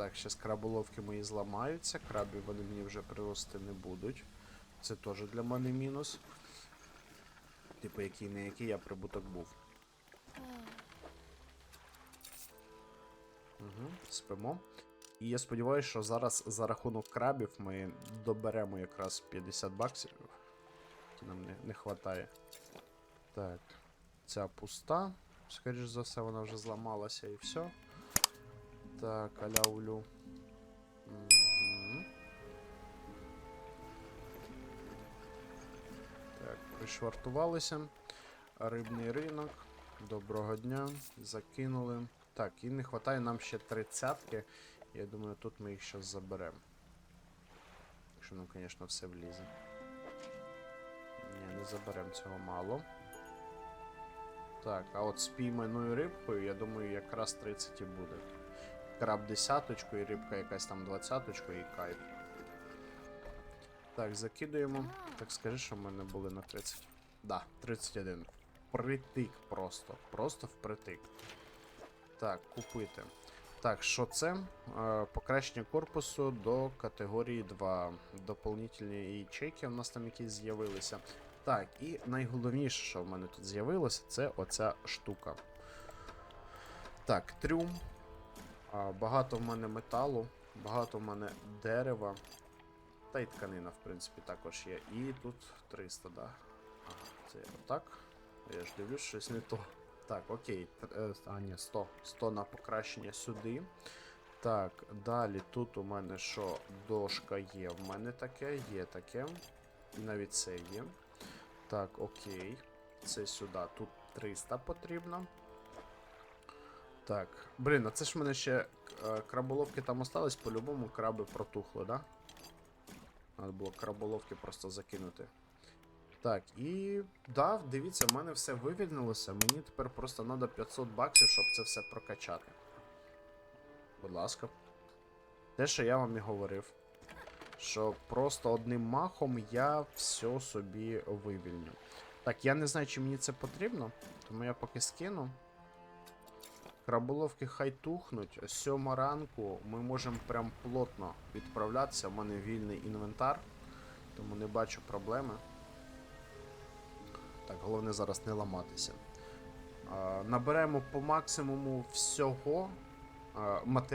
Так, зараз краболовки мої зламаються, крабів вони мені вже прирости не будуть. Це теж для мене мінус. Типу, який не який, я прибуток був. Угу, спимо. І я сподіваюся, що зараз за рахунок крабів ми доберемо якраз 50 баксів. Нам не, не хватає. Так, ця пуста. Скоріш за все, вона вже зламалася і все. Так, аляулю. Мгм. Так, пришвартувалися. Рибний ринок. Доброго дня. Закинули. Так, і не вистачає нам ще тридцятки. Я думаю, тут ми їх зараз заберемо. Якщо нам, звісно, все влізе. Ні, не заберемо цього мало. Так, а от з пійманою рибкою, я думаю, якраз 30 і буде. Краб десяточку і рибка якась там двадцяточку і кайф. Так, закидуємо. Так скажи, що в мене були на 30. Да, 31. Притик просто. Просто впритик. Так, купити. Так, що це? Е, покращення корпусу до категорії 2. Дополнительні ячейки у нас там якісь з'явилися. Так, і найголовніше, що в мене тут з'явилося, це оця штука. Так, трюм. Багато в мене металу, багато в мене дерева. Та й тканина, в принципі, також є. І тут 300, да. Ага, це отак. Я ж дивлюсь, щось не то. Так, окей. е, А, ні, 100. 100 на покращення сюди. Так, далі тут у мене що? Дошка є. В мене таке, є таке. І навіть це є. Так, окей. Це сюди. Тут 300 потрібно. Так. Блін, а це ж в мене ще е, краболовки там остались, по-любому краби протухли, да? Треба було краболовки просто закинути. Так, і. Да, дивіться, в мене все вивільнилося. Мені тепер просто треба 500 баксів, щоб це все прокачати. Будь ласка. Те, що я вам і говорив. Що просто одним махом я все собі вивільню. Так, я не знаю, чи мені це потрібно, тому я поки скину. Краболовки хай тухнуть. О сьома ранку ми можемо прям плотно відправлятися. У мене вільний інвентар, тому не бачу проблеми. Так, головне зараз не ламатися. Наберемо по максимуму всього а, матеріалів.